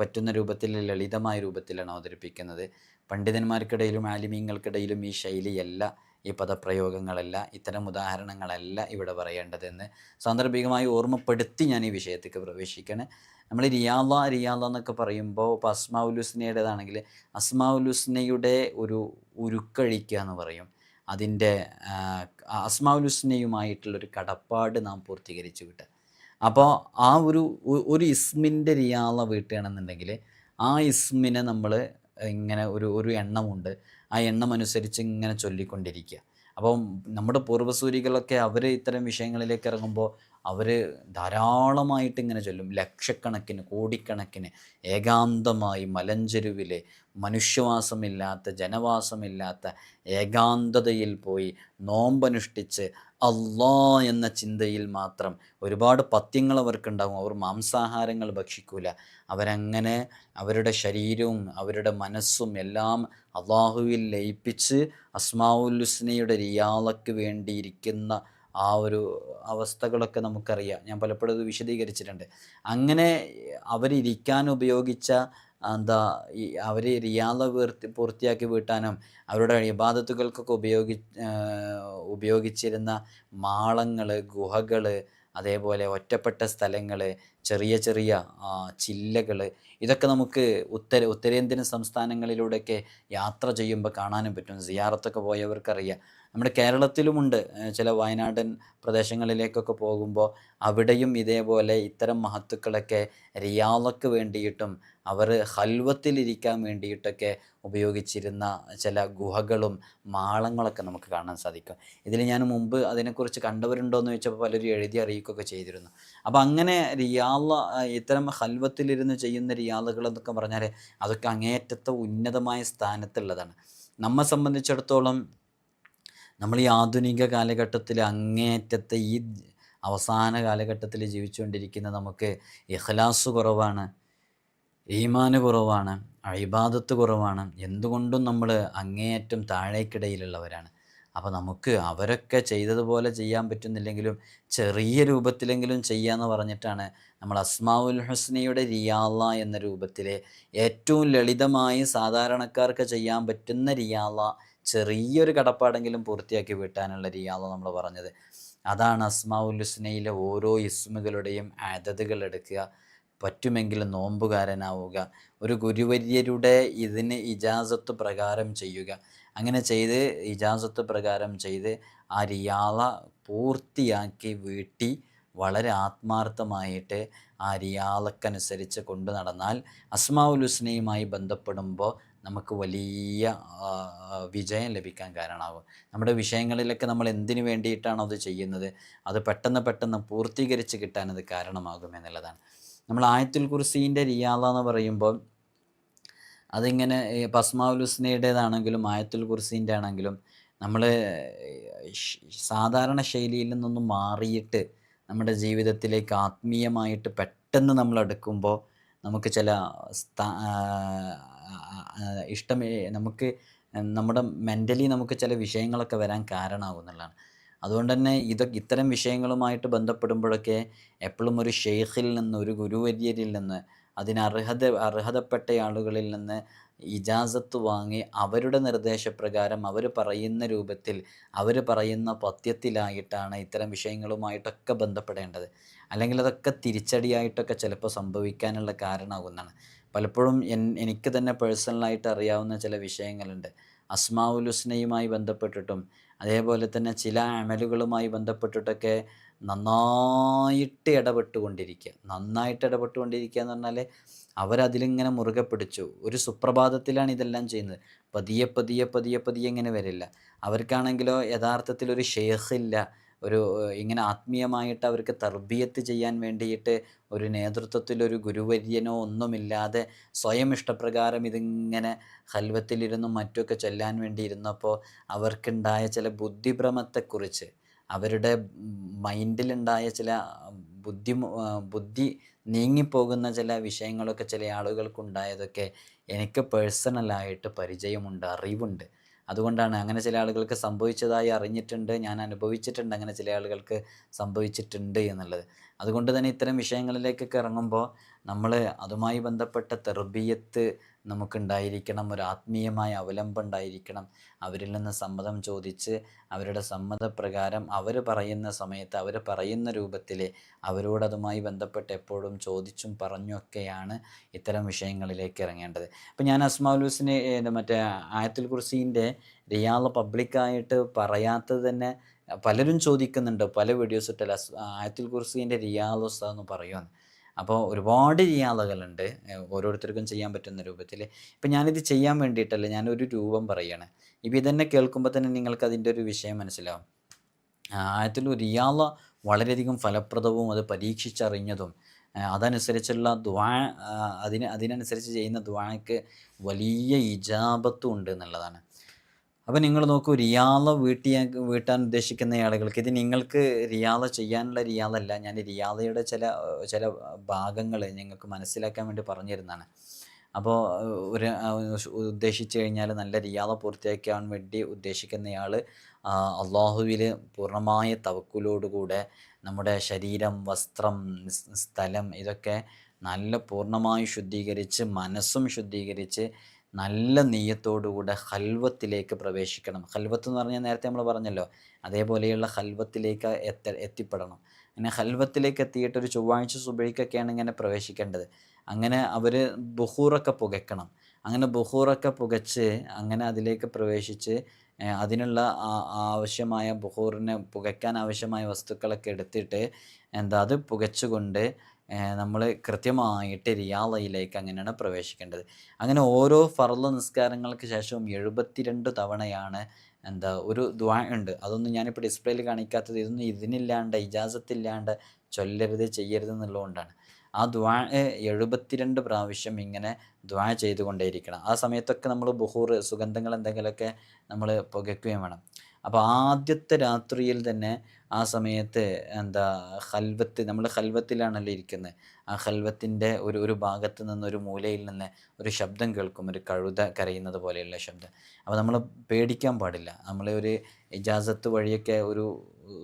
പറ്റുന്ന രൂപത്തിൽ ലളിതമായ രൂപത്തിലാണ് അവതരിപ്പിക്കുന്നത്. പണ്ഡിതന്മാർക്കിടയിലും ആലിമീങ്ങൾക്കിടയിലും ഈ ശൈലിയല്ല ഈ പദപ്രയോഗങ്ങളല്ല ഇത്തരം ഉദാഹരണങ്ങളല്ല ഇവിടെ പറയേണ്ടതെന്ന് സാന്ദർഭികമായി ഓർമ്മപ്പെടുത്തി ഞാൻ ഈ വിഷയത്തേക്ക് പ്രവേശിക്കണേ. നമ്മൾ റിയാല റിയാല എന്നൊക്കെ പറയുമ്പോൾ ഇപ്പോൾ അസ്മാഉലുസ്നയുടേതാണെങ്കിൽ അസ്മാഉലുസ്നയുടെ ഒരു ഉരുക്കഴിക്കുക എന്ന് പറയും. അതിന്റെ അസ്മാഉലുസ്നയുമായിട്ടുള്ളൊരു കടപ്പാട് നാം പൂർത്തീകരിച്ചു വിട്ട് അപ്പോൾ ആ ഒരു ഒരു ഇസ്മിന്റെ റിയാള വീട്ടുകയാണെന്നുണ്ടെങ്കിൽ ആ ഇസ്മിനെ നമ്മൾ ഇങ്ങനെ ഒരു ഒരു എണ്ണമുണ്ട്. ആ എണ്ണം അനുസരിച്ച് ഇങ്ങനെ ചൊല്ലിക്കൊണ്ടിരിക്കുക. അപ്പം നമ്മുടെ പൂർവസൂരികളൊക്കെ അവർ ഇത്തരം വിഷയങ്ങളിലേക്ക് ഇറങ്ങുമ്പോൾ അവർ ധാരാളമായിട്ട് ഇങ്ങനെ ചൊല്ലും. ലക്ഷക്കണക്കിന് കോടിക്കണക്കിന് ഏകാന്തമായി മലഞ്ചെരുവിലെ മനുഷ്യവാസമില്ലാത്ത ജനവാസമില്ലാത്ത ഏകാന്തതയിൽ പോയി നോമ്പനുഷ്ഠിച്ച് അള്ളാ എന്ന ചിന്തയിൽ മാത്രം ഒരുപാട് പത്യങ്ങൾ അവർക്കുണ്ടാകും. അവർ മാംസാഹാരങ്ങൾ ഭക്ഷിക്കൂല. അവരങ്ങനെ അവരുടെ ശരീരവും അവരുടെ മനസ്സും എല്ലാം അള്ളാഹുവിൽ ലയിപ്പിച്ച് അസ്മാവുൽ ഹുസ്നയുടെ റിയാളക്ക് വേണ്ടിയിരിക്കുന്ന ആ ഒരു അവസ്ഥകളൊക്കെ നമുക്കറിയാം. ഞാൻ പലപ്പോഴും ഇത് വിശദീകരിച്ചിട്ടുണ്ട്. അങ്ങനെ അവരിയ്ക്കാൻ ഉപയോഗിച്ച എന്താ ഈ അവർ റിയാള വീർത്തി പൂർത്തിയാക്കി വീട്ടാനും അവരുടെ ഇബാദത്തുകൾക്കൊക്കെ ഉപയോഗി ഉപയോഗിച്ചിരുന്ന മാളങ്ങൾ ഗുഹകൾ അതേപോലെ ഒറ്റപ്പെട്ട സ്ഥലങ്ങൾ ചെറിയ ചെറിയ ചില്ലകൾ ഇതൊക്കെ നമുക്ക് ഉത്തര ഉത്തരേന്ത്യൻ സംസ്ഥാനങ്ങളിലൂടെയൊക്കെ യാത്ര ചെയ്യുമ്പോൾ കാണാനും പറ്റും. സിയാറത്തൊക്കെ പോയവർക്കറിയാം. നമ്മുടെ കേരളത്തിലുമുണ്ട്. ചില വയനാടൻ പ്രദേശങ്ങളിലേക്കൊക്കെ പോകുമ്പോൾ അവിടെയും ഇതേപോലെ ഇത്തരം മഹത്തുക്കളൊക്കെ റിയാളക്ക് വേണ്ടിയിട്ടും അവർ ഹൽവത്തിലിരിക്കാൻ വേണ്ടിയിട്ടൊക്കെ ഉപയോഗിച്ചിരുന്ന ചില ഗുഹകളും മാളങ്ങളൊക്കെ നമുക്ക് കാണാൻ സാധിക്കും. ഇതിൽ ഞാൻ മുമ്പ് അതിനെക്കുറിച്ച് കണ്ടവരുണ്ടോ എന്ന് ചോദിച്ചപ്പോൾ പലരും എഴുതി അറിയിക്കുകയൊക്കെ ചെയ്തിരുന്നു. അപ്പോൾ അങ്ങനെ റിയാള ഇത്തരം ഹൽവത്തിലിരുന്ന് ചെയ്യുന്ന റിയാളുകൾ എന്നൊക്കെ പറഞ്ഞാൽ അതൊക്കെ അങ്ങേയറ്റത്തെ ഉന്നതമായ സ്ഥാനത്തുള്ളതാണ്. നമ്മെ സംബന്ധിച്ചിടത്തോളം നമ്മൾ ഈ ആധുനിക കാലഘട്ടത്തിൽ അങ്ങേയറ്റത്തെ ഈ അവസാന കാലഘട്ടത്തിൽ ജീവിച്ചുകൊണ്ടിരിക്കുന്ന നമുക്ക് ഇഖ്ലാസ് കുറവാണ് ഈമാന് കുറവാണ് അഴിബാദത്ത് കുറവാണ്. എന്തുകൊണ്ടും നമ്മൾ അങ്ങേയറ്റം താഴേക്കിടയിലുള്ളവരാണ്. അപ്പോൾ നമുക്ക് അവരൊക്കെ ചെയ്തതുപോലെ ചെയ്യാൻ പറ്റുന്നില്ലെങ്കിലും ചെറിയ രൂപത്തിലെങ്കിലും ചെയ്യാമെന്ന് പറഞ്ഞിട്ടാണ് നമ്മൾ അസ്മാവുൽ ഹുസ്നയുടെ റിയാള എന്ന രൂപത്തിലെ ഏറ്റവും ലളിതമായി സാധാരണക്കാർക്ക് ചെയ്യാൻ പറ്റുന്ന റിയാള ചെറിയൊരു കടപ്പാടെങ്കിലും പൂർത്തിയാക്കി വിട്ടാനുള്ള റിയാള നമ്മൾ പറഞ്ഞത്. അതാണ് അസ്മാവുൽ ഹുസ്നയിലെ ഓരോ ഇസ്മുകളുടെയും അതതുകൾ എടുക്കുക പറ്റുമെങ്കിൽ നോമ്പുകാരനാവുക ഒരു ഗുരുവര്യരുടെ ഇതിന് ഇജാസത്ത് പ്രകാരം ചെയ്യുക. അങ്ങനെ ചെയ്ത് ഇജാസത്ത് പ്രകാരം ചെയ്ത് ആ റിയാള പൂർത്തിയാക്കി വീട്ടി വളരെ ആത്മാർത്ഥമായിട്ട് ആ റിയാളക്കനുസരിച്ച് കൊണ്ടു നടന്നാൽ അസ്മാവുൽ ഹുസ്നയുമായി ബന്ധപ്പെടുമ്പോൾ നമുക്ക് വലിയ വിജയം ലഭിക്കാൻ കാരണമാകും നമ്മുടെ വിഷയങ്ങളിലൊക്കെ നമ്മൾ എന്തിനു വേണ്ടിയിട്ടാണോ അത് ചെയ്യുന്നത് അത് പെട്ടെന്ന് പെട്ടെന്ന് പൂർത്തീകരിച്ച് കിട്ടാൻ അത് കാരണമാകും എന്നുള്ളതാണ്. നമ്മൾ ആയത്തുൽ കുർസീന്റെ റിയാദ എന്ന് പറയുമ്പോൾ അതിങ്ങനെ പസ്മാവുലുസ്നയുടേതാണെങ്കിലും ആയത്തുൽ കുർസീന്റെ ആണെങ്കിലും നമ്മൾ സാധാരണ ശൈലിയിൽ നിന്നൊന്നും മാറിയിട്ട് നമ്മുടെ ജീവിതത്തിലേക്ക് ആത്മീയമായിട്ട് പെട്ടെന്ന് നമ്മൾ എടുക്കുമ്പോൾ നമുക്ക് ചില ഇഷ്ടം നമുക്ക് നമ്മുടെ മെന്റലി നമുക്ക് ചില വിഷയങ്ങളൊക്കെ വരാൻ കാരണമാകും എന്നുള്ളതാണ്. അതുകൊണ്ട് തന്നെ ഇതൊക്കെ ഇത്തരം വിഷയങ്ങളുമായിട്ട് ബന്ധപ്പെടുമ്പോഴൊക്കെ എപ്പോഴും ഒരു ഷെയ്ഖിൽ നിന്ന് ഒരു ഗുരുവര്യരിൽ നിന്ന് അതിന് അർഹത അർഹതപ്പെട്ട ആളുകളിൽ നിന്ന് ഇജാസത്ത് വാങ്ങി അവരുടെ നിർദ്ദേശപ്രകാരം അവർ പറയുന്ന രൂപത്തിൽ അവർ പറയുന്ന പഥ്യത്തിലായിട്ടാണ് ഇത്തരം വിഷയങ്ങളുമായിട്ടൊക്കെ ബന്ധപ്പെടേണ്ടത്. അല്ലെങ്കിൽ അതൊക്കെ തിരിച്ചടിയായിട്ടൊക്കെ ചിലപ്പോൾ സംഭവിക്കാനുള്ള കാരണമാകുന്നതാണ്. പലപ്പോഴും എൻ എനിക്ക് തന്നെ പേഴ്സണലായിട്ട് അറിയാവുന്ന ചില വിഷയങ്ങളുണ്ട്. അസ്മാവുൽ ഹുസ്നയുമായി ബന്ധപ്പെട്ടിട്ടും അതേപോലെ തന്നെ ചില അമലുകളുമായി ബന്ധപ്പെട്ടിട്ടൊക്കെ നന്നായിട്ട് ഇടപെട്ടുകൊണ്ടിരിക്കുക നന്നായിട്ട് ഇടപെട്ടുകൊണ്ടിരിക്കുക എന്ന് പറഞ്ഞാൽ അവരതിലിങ്ങനെ മുറുകെ പിടിച്ചു. ഒരു സുപ്രഭാതത്തിലാണ് ഇതെല്ലാം ചെയ്യുന്നത്. പതിയെ പതിയെ പതിയെ പതിയെ ഇങ്ങനെ വരില്ല. അവർക്കാണെങ്കിലോ യഥാർത്ഥത്തിൽ ഒരു ഷേഖില്ല ഒരു ഇങ്ങനെ ആത്മീയമായിട്ട് അവർക്ക് തർബീയത്ത് ചെയ്യാൻ വേണ്ടിയിട്ട് ഒരു നേതൃത്വത്തിൽ ഒരു ഗുരുവര്യനോ ഒന്നുമില്ലാതെ സ്വയം ഇഷ്ടപ്രകാരം ഇതിങ്ങനെ ഹൽവത്തിലിരുന്നും മറ്റുമൊക്കെ ചൊല്ലാൻ വേണ്ടി ഇരുന്നപ്പോൾ അവർക്കുണ്ടായ ചില ബുദ്ധിഭ്രമത്തെക്കുറിച്ച് അവരുടെ മൈൻഡിലുണ്ടായ ചില ബുദ്ധി ബുദ്ധി നീങ്ങിപ്പോകുന്ന ചില വിഷയങ്ങളൊക്കെ ചില ആളുകൾക്കുണ്ടായതൊക്കെ എനിക്ക് പേഴ്സണലായിട്ട് പരിചയമുണ്ട് അറിവുണ്ട്. അതുകൊണ്ടാണ് അങ്ങനെ ചില ആളുകൾക്ക് സംഭവിച്ചതായി അറിഞ്ഞിട്ടുണ്ട് ഞാൻ അനുഭവിച്ചിട്ടുണ്ട് അങ്ങനെ ചില ആളുകൾക്ക് സംഭവിച്ചിട്ടുണ്ട് എന്നുള്ളത്. അതുകൊണ്ട് തന്നെ ഇത്തരം വിഷയങ്ങളിലേക്കൊക്കെ ഇറങ്ങുമ്പോൾ നമ്മൾ അതുമായി ബന്ധപ്പെട്ട തെർബീയത്ത് നമുക്കുണ്ടായിരിക്കണം ഒരു ആത്മീയമായ അവലംബം ഉണ്ടായിരിക്കണം. അവരിൽ നിന്ന് സമ്മതം ചോദിച്ച് അവരുടെ സമ്മതപ്രകാരം അവർ പറയുന്ന സമയത്ത് അവർ പറയുന്ന രൂപത്തിൽ അവരോടതുമായി ബന്ധപ്പെട്ട് എപ്പോഴും ചോദിച്ചും പറഞ്ഞൊക്കെയാണ് ഇത്തരം വിഷയങ്ങളിലേക്ക് ഇറങ്ങേണ്ടത്. അപ്പം ഞാൻ അസ്മാലുസിനെ മറ്റേ ആയത്തുൽ കുർസീന്റെ റിയാൾ പബ്ലിക്കായിട്ട് പറയാത്തത് തന്നെ പലരും ചോദിക്കുന്നുണ്ട്. പല വീഡിയോസ് ഇട്ടല്ല ആയത്തുൽ കുർസീന്റെ റിയാൽ എന്ന് പറയുമെന്ന് അപ്പോൾ ഒരുപാട് ചെയ്യാൻ ആളുകളുണ്ട് ഓരോരുത്തർക്കും ചെയ്യാൻ പറ്റുന്ന രൂപത്തിൽ ഇപ്പം ഞാനിത് ചെയ്യാൻ വേണ്ടിയിട്ടല്ല ഞാനൊരു രൂപം പറയുകയാണ് ഇപ്പം ഇതന്നെ കേൾക്കുമ്പോൾ തന്നെ നിങ്ങൾക്ക് അതിന്റെ ഒരു വിഷയം മനസ്സിലാവും. ആയത്തിൽ റിയാള വളരെയധികം ഫലപ്രദവും അത് പരീക്ഷിച്ചറിഞ്ഞതും അതനുസരിച്ചുള്ള ദ്വാ അതിന് അതിനനുസരിച്ച് ചെയ്യുന്ന ദ്വാക്ക് വലിയ ഇജാബത്തും ഉണ്ട് എന്നുള്ളതാണ്. അപ്പോൾ നിങ്ങൾ നോക്കൂ റിയാള വീട്ടിയാ വീട്ടാൻ ഉദ്ദേശിക്കുന്ന ആളുകൾക്ക് ഇത് നിങ്ങൾക്ക് റിയാള ചെയ്യാനുള്ള റിയാലല്ല ഞാൻ റിയാലയുടെ ചില ചില ഭാഗങ്ങൾ നിങ്ങൾക്ക് മനസ്സിലാക്കാൻ വേണ്ടി പറഞ്ഞു തരുന്നതാണ് അപ്പോൾ ഒരു ഉദ്ദേശിച്ചു ഉദ്ദേശിച്ച് കഴിഞ്ഞാൽ നല്ല റിയാല പൂർത്തിയാക്കാൻ വേണ്ടി ഉദ്ദേശിക്കുന്നയാൾ അള്ളാഹുവിൽ പൂർണമായ തവക്കുലോടുകൂടെ നമ്മുടെ ശരീരം വസ്ത്രം സ്ഥലം ഇതൊക്കെ നല്ല പൂർണമായി ശുദ്ധീകരിച്ച് മനസ്സും ശുദ്ധീകരിച്ച് നല്ല നെയ്യത്തോടുകൂടെ ഹൽവത്തിലേക്ക് പ്രവേശിക്കണം. ഹൽവത്ത് എന്ന് പറഞ്ഞാൽ നേരത്തെ നമ്മൾ പറഞ്ഞല്ലോ അതേപോലെയുള്ള ഹൽവത്തിലേക്ക് എത്ത എത്തിപ്പെടണം. അങ്ങനെ ഹൽവത്തിലേക്ക് എത്തിയിട്ട് ഒരു ചൊവ്വാഴ്ച സുബഴിക്കൊക്കെയാണ് ഇങ്ങനെ പ്രവേശിക്കേണ്ടത്. അങ്ങനെ അവർ ബുഹൂറൊക്കെ പുകയ്ക്കണം. അങ്ങനെ ബുഹൂറൊക്കെ പുകച്ച് അങ്ങനെ അതിലേക്ക് പ്രവേശിച്ച് അതിനുള്ള ആവശ്യമായ ബുഹൂറിനെ പുകയ്ക്കാൻ ആവശ്യമായ വസ്തുക്കളൊക്കെ എടുത്തിട്ട് എന്താ അത് പുകച്ചുകൊണ്ട് നമ്മൾ കൃത്യമായിട്ട് റിയാലയിലേക്ക് അങ്ങനെയാണ് പ്രവേശിക്കേണ്ടത്. അങ്ങനെ ഓരോ ഫർള നിസ്കാരങ്ങൾക്ക് ശേഷവും എഴുപത്തിരണ്ട് തവണയാണ് എന്താ ഒരു ദ്വാ ഉണ്ട്. അതൊന്നും ഞാനിപ്പോൾ ഡിസ്പ്ലേയിൽ കാണിക്കാത്തത് ഇതൊന്നും ഇതിനില്ലാണ്ട് ഇജാസത്തില്ലാണ്ട് ചൊല്ലരുത് ചെയ്യരുത് എന്നുള്ളതുകൊണ്ടാണ്. ആ ദ്വാ എഴുപത്തിരണ്ട് പ്രാവശ്യം ഇങ്ങനെ ദ്വാ ചെയ്തുകൊണ്ടേയിരിക്കണം. ആ സമയത്തൊക്കെ നമ്മൾ ബുഹൂർ സുഗന്ധങ്ങൾ എന്തെങ്കിലുമൊക്കെ നമ്മൾ പുകയ്ക്കുകയും വേണം. അപ്പോൾ ആദ്യത്തെ രാത്രിയിൽ തന്നെ ആ സമയത്ത് എന്താ ഹൽവത്ത് നമ്മൾ ഹൽവത്തിലാണല്ലോ ഇരിക്കുന്നത് ആ ഹൽവത്തിന്റെ ഒരു ഒരു ഭാഗത്ത് നിന്ന് ഒരു മൂലയിൽ നിന്ന് ഒരു ശബ്ദം കേൾക്കും ഒരു കഴുത കരയുന്നത് പോലെയുള്ള ശബ്ദം. അപ്പോൾ നമ്മൾ പേടിക്കാൻ പാടില്ല. നമ്മൾ ഒരു ഇജാസത്ത് വഴിയൊക്കെ ഒരു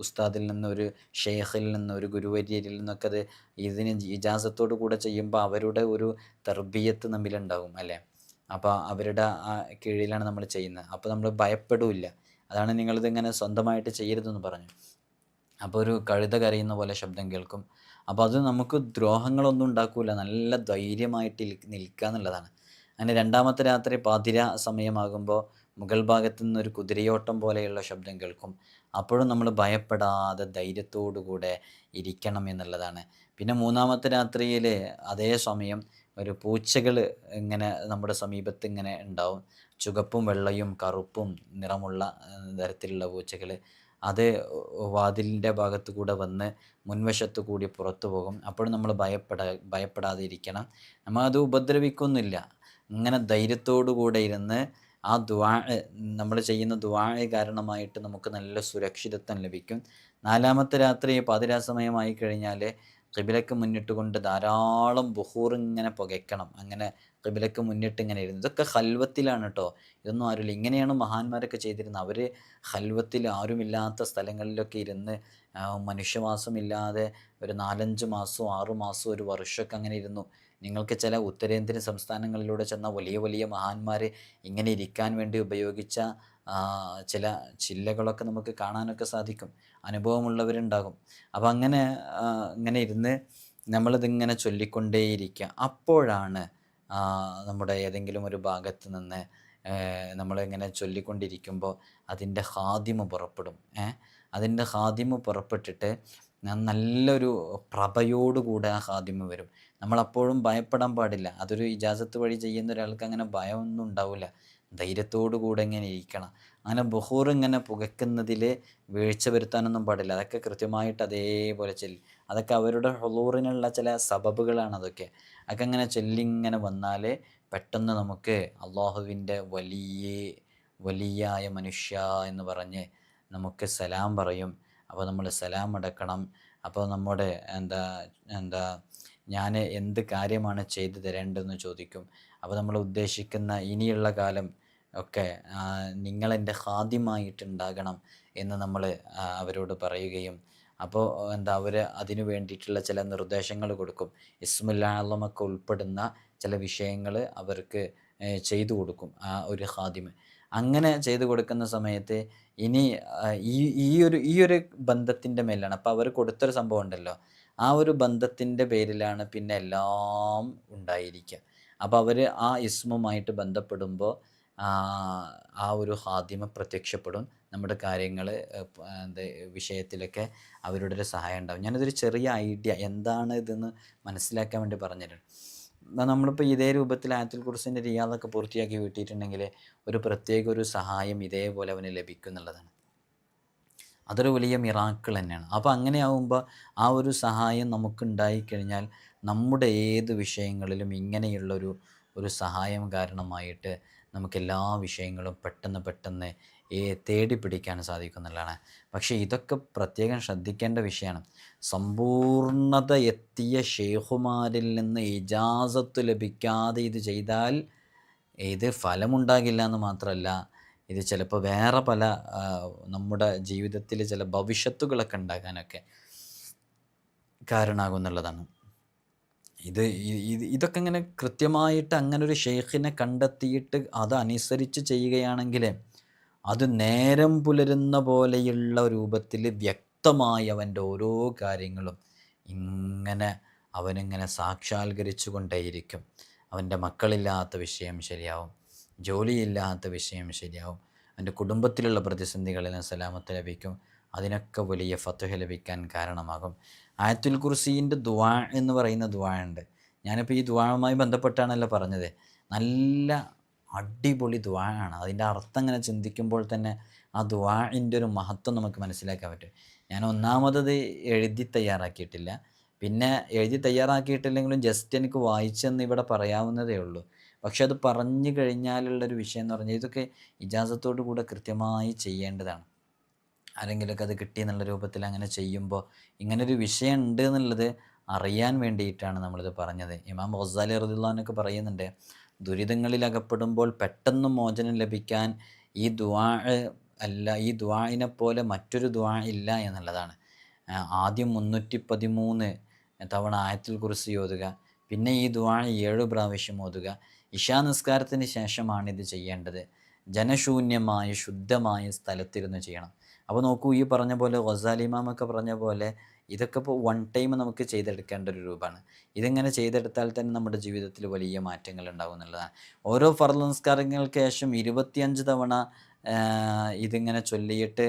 ഉസ്താദിൽ നിന്ന് ഒരു ഷെയ്ഖിൽ നിന്ന് ഒരു ഗുരുവര്യരിൽ നിന്നൊക്കെ അത് ഇതിന് ഇജാസത്തോട് കൂടെ ചെയ്യുമ്പോൾ അവരുടെ ഒരു തർബീയത്ത് നമ്മിലുണ്ടാകും അല്ലേ? അപ്പോൾ അവരുടെ ആ കീഴിലാണ് നമ്മൾ ചെയ്യുന്നത് അപ്പോൾ നമ്മൾ ഭയപ്പെടില്ല അതാണ് നിങ്ങളിത് ഇങ്ങനെ സ്വന്തമായിട്ട് ചെയ്യരുതെന്ന് പറഞ്ഞു. അപ്പോൾ ഒരു കഴുത കരയുന്ന പോലെ ശബ്ദം കേൾക്കും. അപ്പോൾ അത് നമുക്ക് ദ്രോഹങ്ങളൊന്നും ഉണ്ടാക്കൂല. നല്ല ധൈര്യമായിട്ട് നിൽക്കുക എന്നുള്ളതാണ്. അങ്ങനെ രണ്ടാമത്തെ രാത്രി പാതിര സമയമാകുമ്പോൾ മുഗൾ ഭാഗത്തു നിന്നൊരു കുതിരയോട്ടം പോലെയുള്ള ശബ്ദം കേൾക്കും. അപ്പോഴും നമ്മൾ ഭയപ്പെടാതെ ധൈര്യത്തോടു കൂടെ ഇരിക്കണം എന്നുള്ളതാണ്. പിന്നെ മൂന്നാമത്തെ രാത്രിയിൽ അതേ സമയം ഒരു പൂച്ചകൾ ഇങ്ങനെ നമ്മുടെ സമീപത്ത് ഇങ്ങനെ ഉണ്ടാവും. ചുവപ്പും വെള്ളയും കറുപ്പും നിറമുള്ള തരത്തിലുള്ള പൂച്ചകൾ അത് വാതിലിന്റെ ഭാഗത്ത് കൂടെ വന്ന് മുൻവശത്ത് കൂടി പുറത്തു പോകും. അപ്പോഴും നമ്മൾ ഭയപ്പെട ഭയപ്പെടാതെ ഇരിക്കണം നമ്മൾ അത് ഉപദ്രവിക്കൊന്നുമില്ല ഇങ്ങനെ ധൈര്യത്തോടു കൂടെ ഇരുന്ന് ആ ദ്വാ നമ്മൾ ചെയ്യുന്ന ദ്വാ കാരണമായിട്ട് നമുക്ക് നല്ല സുരക്ഷിതത്വം ലഭിക്കും. നാലാമത്തെ രാത്രി പാതിരാസമയമായി കഴിഞ്ഞാൽ കിബിലക്ക് മുന്നിട്ട് കൊണ്ട് ധാരാളം ബുഹൂർ ഇങ്ങനെ പുകയ്ക്കണം. അങ്ങനെ കിബിലക്ക് മുന്നിട്ട് ഇങ്ങനെ ഇരുന്നു ഇതൊക്കെ ഹൽവത്തിലാണ് കേട്ടോ ഇതൊന്നും ആരുമില്ല ഇങ്ങനെയാണ് മഹാന്മാരൊക്കെ ചെയ്തിരുന്നത്. അവർ ഹൽവത്തിൽ ആരുമില്ലാത്ത സ്ഥലങ്ങളിലൊക്കെ ഇരുന്ന് മനുഷ്യവാസമില്ലാതെ ഒരു നാലഞ്ച് മാസവും ആറു മാസവും ഒരു വർഷമൊക്കെ അങ്ങനെ ഇരുന്നു. നിങ്ങൾക്ക് ചില ഉത്തരേന്ത്യൻ സംസ്ഥാനങ്ങളിലൂടെ ചെന്ന വലിയ വലിയ മഹാന്മാർ ഇങ്ങനെ ഇരിക്കാൻ വേണ്ടി ഉപയോഗിച്ച ചില ചില്ലകളൊക്കെ നമുക്ക് കാണാനൊക്കെ സാധിക്കും. അനുഭവമുള്ളവരുണ്ടാകും. അപ്പം അങ്ങനെ ഇങ്ങനെ ഇരുന്ന് നമ്മളിതിങ്ങനെ ചൊല്ലിക്കൊണ്ടേയിരിക്കുക. അപ്പോഴാണ് നമ്മുടെ ഏതെങ്കിലും ഒരു ഭാഗത്ത് നിന്ന് നമ്മളിങ്ങനെ ചൊല്ലിക്കൊണ്ടിരിക്കുമ്പോൾ അതിന്റെ ഹാദിമ പുറപ്പെടും. അതിന്റെ ഹാദിമ പുറപ്പെട്ടിട്ട് നല്ലൊരു പ്രഭയോടുകൂടെ ആ ഹാദിമ വരും. നമ്മളപ്പോഴും ഭയപ്പെടാൻ പാടില്ല. അതൊരു ഇജാസത്ത് വഴി ചെയ്യുന്ന ഒരാൾക്ക് അങ്ങനെ ഭയമൊന്നും ഉണ്ടാവില്ല. ധൈര്യത്തോടു കൂടെ ഇങ്ങനെ ഇരിക്കണം. അങ്ങനെ ബഹൂർ ഇങ്ങനെ പുകയ്ക്കുന്നതിൽ വീഴ്ച വരുത്താനൊന്നും പാടില്ല. അതൊക്കെ കൃത്യമായിട്ട് അതേപോലെ ചൊല്ലി. അതൊക്കെ അവരുടെ ഹൊളൂറിനുള്ള ചില സബബുകളാണ് അതൊക്കെ. അതൊക്കെ ഇങ്ങനെ ചൊല്ലിങ്ങനെ വന്നാൽ പെട്ടെന്ന് നമുക്ക് അള്ളാഹുവിന്റെ വലിയ വലിയായ മനുഷ്യ എന്ന് പറഞ്ഞ് നമുക്ക് സലാം പറയും. അപ്പോൾ നമ്മൾ സലാം അടക്കണം. അപ്പോൾ നമ്മുടെ എന്താ എന്താ ഞാൻ എന്ത് കാര്യമാണ് ചെയ്തു തരേണ്ടതെന്ന് ചോദിക്കും. അപ്പോൾ നമ്മൾ ഉദ്ദേശിക്കുന്ന ഇനിയുള്ള കാലം ഒക്കെ നിങ്ങളെന്റെ ഹാദ്യമായിട്ടുണ്ടാകണം എന്ന് നമ്മൾ അവരോട് പറയുകയും അപ്പോൾ എന്താ അവർ അതിനു വേണ്ടിയിട്ടുള്ള ചില നിർദ്ദേശങ്ങൾ കൊടുക്കും. ഇസ്മുല്ലാളമൊക്കെ ഉൾപ്പെടുന്ന ചില വിഷയങ്ങൾ അവർക്ക് ചെയ്തു കൊടുക്കും ആ ഒരു ഹാദിമ് അങ്ങനെ ചെയ്തു കൊടുക്കുന്ന സമയത്ത് ഇനി ഈ ഈ ഒരു ഈ ഒരു ബന്ധത്തിന്റെ മേലാണ് അപ്പോൾ അവർ കൊടുത്തൊരു സംഭവം ഉണ്ടല്ലോ ആ ഒരു ബന്ധത്തിന്റെ പേരിലാണ് പിന്നെ എല്ലാം ഉണ്ടായിരിക്കുക. അപ്പോൾ അവർ ആ ഇസ്മുമായിട്ട് ബന്ധപ്പെടുമ്പോൾ ആ ഒരു ഹാദിമ പ്രത്യക്ഷപ്പെടും. നമ്മുടെ കാര്യങ്ങൾ വിഷയത്തിലൊക്കെ അവരുടെ ഒരു സഹായം ഉണ്ടാവും. ഞാനതൊരു ചെറിയ ഐഡിയ എന്താണ് ഇതെന്ന് മനസ്സിലാക്കാൻ വേണ്ടി പറഞ്ഞുതരാം നമ്മളിപ്പോൾ ഇതേ രൂപത്തിൽ ആയത്തിൽ കുറിച്ചിന്റെ റിയാദൊക്കെ പൂർത്തിയാക്കി വീട്ടിയിട്ടുണ്ടെങ്കിൽ ഒരു പ്രത്യേക ഒരു സഹായം ഇതേപോലെ അവന് ലഭിക്കും എന്നുള്ളതാണ്. അതൊരു വലിയ മിറാക്കിൾ തന്നെയാണ്. അപ്പോൾ അങ്ങനെ ആവുമ്പോൾ ആ ഒരു സഹായം നമുക്കുണ്ടായിക്കഴിഞ്ഞാൽ നമ്മുടെ ഏത് വിഷയങ്ങളിലും ഇങ്ങനെയുള്ളൊരു ഒരു സഹായം കാരണമായിട്ട് നമുക്ക് എല്ലാ വിഷയങ്ങളും പെട്ടെന്ന് പെട്ടെന്ന് തേടി പിടിക്കാൻ സാധിക്കും എന്നുള്ളതാണ് പക്ഷേ ഇതൊക്കെ പ്രത്യേകം ശ്രദ്ധിക്കേണ്ട വിഷയമാണ്. സമ്പൂർണത എത്തിയ ഷെയ്ഖുമാരിൽ നിന്ന് ഇജാസത്ത് ലഭിക്കാതെ ഇത് ചെയ്താൽ ഇത് ഫലമുണ്ടാകില്ല എന്ന് മാത്രമല്ല ഇത് ചിലപ്പോൾ വേറെ പല നമ്മുടെ ജീവിതത്തിൽ ചില ഭവിഷ്യത്തുകളൊക്കെ ഉണ്ടാകാനൊക്കെ കാരണമാകും എന്നുള്ളതാണ് ഇത് ഇതൊക്കെ ഇങ്ങനെ കൃത്യമായിട്ട് അങ്ങനെ ഒരു ഷെയ്ഖിനെ കണ്ടെത്തിയിട്ട് അതനുസരിച്ച് ചെയ്യുകയാണെങ്കിൽ അത് നേരം പുലരുന്ന പോലെയുള്ള രൂപത്തിൽ വ്യക്തമായി അവന്റെ ഓരോ കാര്യങ്ങളും ഇങ്ങനെ അവനിങ്ങനെ സാക്ഷാത്കരിച്ചു കൊണ്ടേയിരിക്കും അവന്റെ മക്കളില്ലാത്ത വിഷയം ശരിയാവും ജോലിയില്ലാത്ത വിഷയം ശരിയാവും അവന്റെ കുടുംബത്തിലുള്ള പ്രതിസന്ധികളിൽ സലാമത്ത് ലഭിക്കും അതിനൊക്കെ വലിയ ഫത്തുഹ ലഭിക്കാൻ കാരണമാകും. ആയത്തുൽ കുർസീന്റെ ദുവാ എന്ന് പറയുന്ന ദുവാ ഉണ്ട്. ഞാനിപ്പോൾ ഈ ദുവാവുമായി ബന്ധപ്പെട്ടാണല്ലോ പറഞ്ഞത്. നല്ല അടിപൊളി ദുവാ ആണ്. അതിന്റെ അർത്ഥം ഇങ്ങനെ ചിന്തിക്കുമ്പോൾ തന്നെ ആ ദുവാഇന്റെ ഒരു മഹത്വം നമുക്ക് മനസ്സിലാക്കാൻ പറ്റും. ഞാൻ ഒന്നാമതത് എഴുതി തയ്യാറാക്കിയിട്ടില്ല. പിന്നെ എഴുതി തയ്യാറാക്കിയിട്ടില്ലെങ്കിലും ജസ്റ്റ് എനിക്ക് വായിച്ചെന്ന് ഇവിടെ പറയാവുന്നതേ ഉള്ളൂ. പക്ഷെ അത് പറഞ്ഞു കഴിഞ്ഞാലുള്ളൊരു വിഷയം എന്ന് പറഞ്ഞാൽ ഇതൊക്കെ ഇജാസത്തോടു കൂടെ കൃത്യമായി ചെയ്യേണ്ടതാണ്. ആരെങ്കിലുമൊക്കെ അത് കിട്ടി എന്നുള്ള രൂപത്തിൽ അങ്ങനെ ചെയ്യുമ്പോൾ ഇങ്ങനൊരു വിഷയം ഉണ്ട് എന്നുള്ളത് അറിയാൻ വേണ്ടിയിട്ടാണ് നമ്മളിത് പറഞ്ഞത്. ഇമാം ഗസാലി റദിള്ളാനൊക്കെ പറയുന്നുണ്ട് ദുരിതങ്ങളിൽ അകപ്പെടുമ്പോൾ പെട്ടെന്ന് മോചനം ലഭിക്കാൻ ഈ ദ്വാ അല്ല ഈ ദ്വായിനെ പോലെ മറ്റൊരു ദ്വാ ഇല്ല എന്നുള്ളതാണ്. ആദ്യം മുന്നൂറ്റി പതിമൂന്ന് തവണ ആയത്തിൽ കുറിച്ച് ഓതുക പിന്നെ ഈ ദ്വാ ഏഴ് പ്രാവശ്യം ഓതുക. ഇഷാ നിസ്കാരത്തിന് ശേഷമാണ് ഇത് ചെയ്യേണ്ടത്. ജനശൂന്യമായ ശുദ്ധമായ സ്ഥലത്തിരുന്ന് ചെയ്യണം. അപ്പോൾ നോക്കൂ ഈ പറഞ്ഞ പോലെ ഗസാലിമാമൊക്കെ പറഞ്ഞ പോലെ ഇതൊക്കെ ഇപ്പോൾ വൺ ടൈം നമുക്ക് ചെയ്തെടുക്കേണ്ട ഒരു രൂപമാണ്. ഇതിങ്ങനെ ചെയ്തെടുത്താൽ തന്നെ നമ്മുടെ ജീവിതത്തിൽ വലിയ മാറ്റങ്ങൾ ഉണ്ടാകും എന്നുള്ളതാണ്. ഓരോ ഫർദ് നമസ്കാരങ്ങൾക്ക് ശേഷം ഇരുപത്തിയഞ്ച് തവണ ഇതിങ്ങനെ ചൊല്ലിയിട്ട്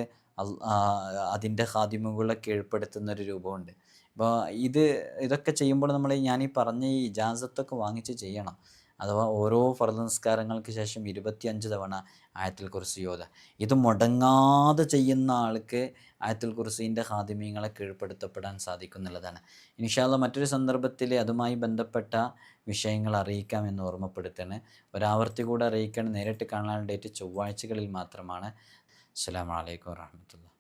അതിന്റെ ഹാദിമുകളെ കീഴ്പ്പെടുത്തുന്ന ഒരു രൂപമുണ്ട്. അപ്പോൾ ഇത് ഇതൊക്കെ ചെയ്യുമ്പോൾ നമ്മൾ ഞാൻ ഈ പറഞ്ഞ ഈ ഇജാസത്തൊക്കെ വാങ്ങിച്ച് ചെയ്യണം. അഥവാ ഓരോ ഫർദ് നമസ്കാരങ്ങൾക്ക് ശേഷം ഇരുപത്തിയഞ്ച് തവണ ആയത്തിൽ കുറിച്ച് യോധ ഇത് മുടങ്ങാതെ ചെയ്യുന്ന ആൾക്ക് ആയത്തിൽ കുറിച്ചിന്റെ ഹാദിമീങ്ങളെ കീഴ്പ്പെടുത്തപ്പെടാൻ സാധിക്കും എന്നുള്ളതാണ് ഇൻഷാല്ല മറ്റൊരു സന്ദർഭത്തിൽ അതുമായി ബന്ധപ്പെട്ട വിഷയങ്ങൾ അറിയിക്കാം എന്ന് ഓർമ്മപ്പെടുത്തണ് ഒരാവർത്തി കൂടെ അറിയിക്കാൻ നേരിട്ട് കാണാൻ ഡേറ്റ് ചൊവ്വാഴ്ചകളിൽ മാത്രമാണ്. അസ്സാം വലൈക്കും വാഹമത്തുള്ള